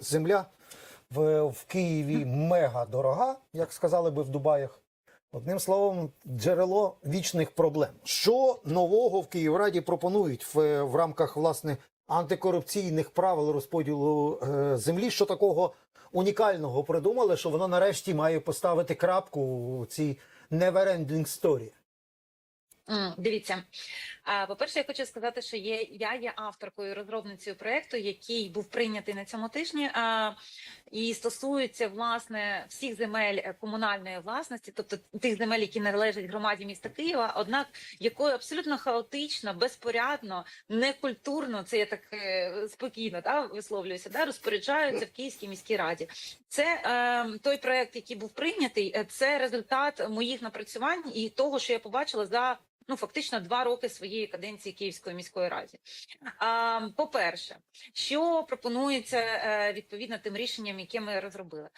Земля в, в Києві мега дорога, як сказали би в Дубаях. Одним словом, джерело вічних проблем. Що нового в Київраді пропонують в, в рамках власне антикорупційних правил розподілу е, землі? Що такого унікального придумали, що воно нарешті має поставити крапку у цій never-ending story? Дивіться, по-перше, я хочу сказати, що є я є авторкою розробницею проекту, який був прийнятий на цьому тижні, і стосується власне всіх земель е, комунальної власності, тобто тих земель, які належать громаді міста Києва, однак якою абсолютно хаотично, безпорядно, некультурно, це я так е, спокійно да, висловлююся, да, розпоряджаються в Київській міській раді. Це е, той проект, який був прийнятий, е, це результат моїх напрацювань і того, що я побачила за ну фактично два роки своєї каденції Київської міської ради. По-перше, що пропонується е, відповідно тим рішенням, яке ми розробили.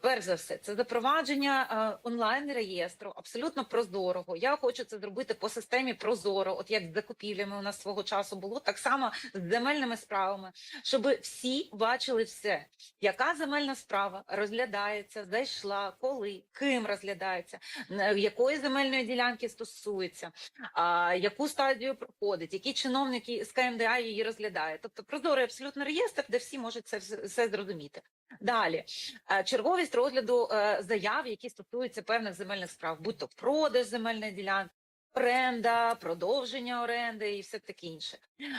Перш за все, це запровадження е, онлайн реєстру абсолютно прозорого. Я хочу це зробити по системі Прозоро, от як з закупівлями у нас свого часу було, так само з земельними справами, щоб всі бачили все, яка земельна справа розглядається, зайшла, коли, ким розглядається, якої земельної ділянки стосується, яку стадію проходить, які чиновники з КМДА її розглядає. Тобто прозорий абсолютно реєстр, де всі можуть це все зрозуміти. Далі е, черговість розгляду е, заяв, які стосуються певних земельних справ, будь то продаж земельної ділянки. Оренда, продовження оренди і все таке інше.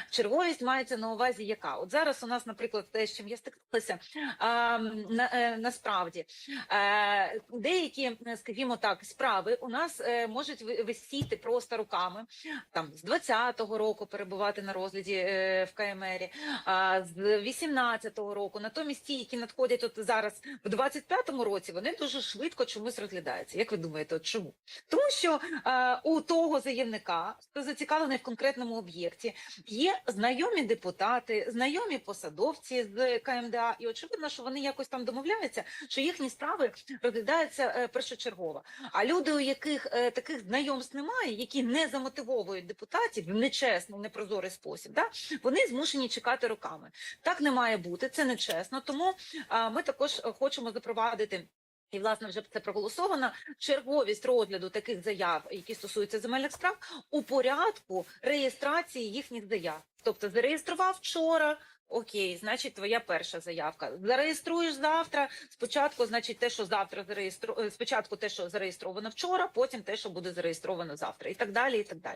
Черговість мається на увазі, яка от зараз у нас, наприклад, те, з чим я стикнулася, а, на, е, насправді е, деякі, скажімо так, справи у нас е, можуть ви- висіти просто руками, там з 20-го року перебувати на розгляді е, в КМРі, а з 18-го року. Натомість ті, які надходять от зараз в 25-му році, вони дуже швидко чомусь розглядаються. Як ви думаєте, от чому? Тому що е, у того заявника, хто зацікавлений в конкретному об'єкті, є знайомі депутати, знайомі посадовці з КМДА, і очевидно, що вони якось там домовляються, що їхні справи розглядаються е, першочергово. А люди, у яких е, таких знайомств немає, які не замотивовують депутатів в нечесний, непрозорий спосіб, да, вони змушені чекати роками. Так не має бути, це нечесно. Тому ми також е, хочемо запровадити. І власне вже це проголосовано. Черговість розгляду таких заяв, які стосуються земельних справ, у порядку реєстрації їхніх заяв. Тобто зареєстрував вчора. Окей, значить, твоя перша заявка. Зареєструєш завтра. Спочатку, значить, те, що завтра зареєстру... е, спочатку те, що зареєстровано вчора, потім те, що буде зареєстровано завтра, і так далі. І так далі.